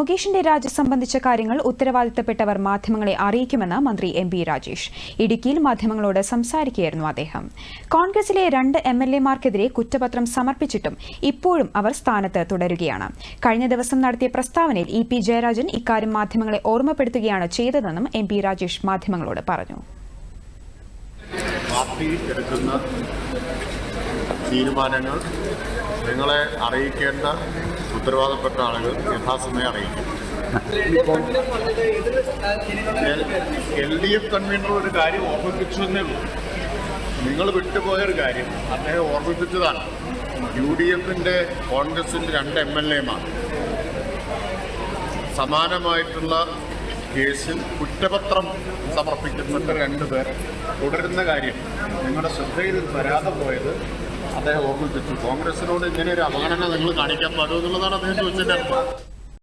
മുകേഷിന്റെ രാജി സംബന്ധിച്ച കാര്യങ്ങൾ ഉത്തരവാദിത്തപ്പെട്ടവർ മാധ്യമങ്ങളെ അറിയിക്കുമെന്ന് മന്ത്രി എം പി രാജേഷ്. ഇടുക്കിയിൽ മാധ്യമങ്ങളോട് സംസാരിക്കുകയായിരുന്നു അദ്ദേഹം. കോൺഗ്രസിലെ രണ്ട് എം എൽ എമാർക്കെതിരെ കുറ്റപത്രം സമർപ്പിച്ചിട്ടും ഇപ്പോഴും അവർ സ്ഥാനത്ത് തുടരുകയാണ്. കഴിഞ്ഞ ദിവസം നടത്തിയ പ്രസ്താവനയിൽ ഇ പി ജയരാജൻ ഇക്കാര്യം മാധ്യമങ്ങളെ ഓർമ്മപ്പെടുത്തുകയാണ് ചെയ്തതെന്നും എം പി രാജേഷ് മാധ്യമങ്ങളോട് പറഞ്ഞു. തീരുമാനങ്ങൾ നിങ്ങളെ അറിയിക്കേണ്ട ഉത്തരവാദപ്പെട്ട ആളുകൾ യഥാസമയം അറിയിക്കും. എൽ ഡി എഫ് കൺവീനർ ഒരു കാര്യം ഓർമ്മിപ്പിച്ചു എന്നേ ഉള്ളൂ. നിങ്ങൾ വിട്ടുപോയ ഒരു കാര്യം അദ്ദേഹം ഓർമ്മിപ്പിച്ചതാണ്. യു ഡി എഫിന്റെ കോൺഗ്രസിന്റെ രണ്ട് എം എൽ എമാർ സമാനമായിട്ടുള്ള കേസിൽ കുറ്റപത്രം സമർപ്പിക്കുന്ന രണ്ടുപേർ തുടരുന്ന കാര്യം നിങ്ങളുടെ ശ്രദ്ധയിൽ വരാതെ പോയത് അദ്ദേഹം ഓർമ്മിപ്പിച്ചു. കോൺഗ്രസിനോട് ഇങ്ങനെ ഒരു അവഗണന നിങ്ങൾ കാണിക്കാൻ പാടുമെന്നുള്ളതാണ് അദ്ദേഹം അർത്ഥം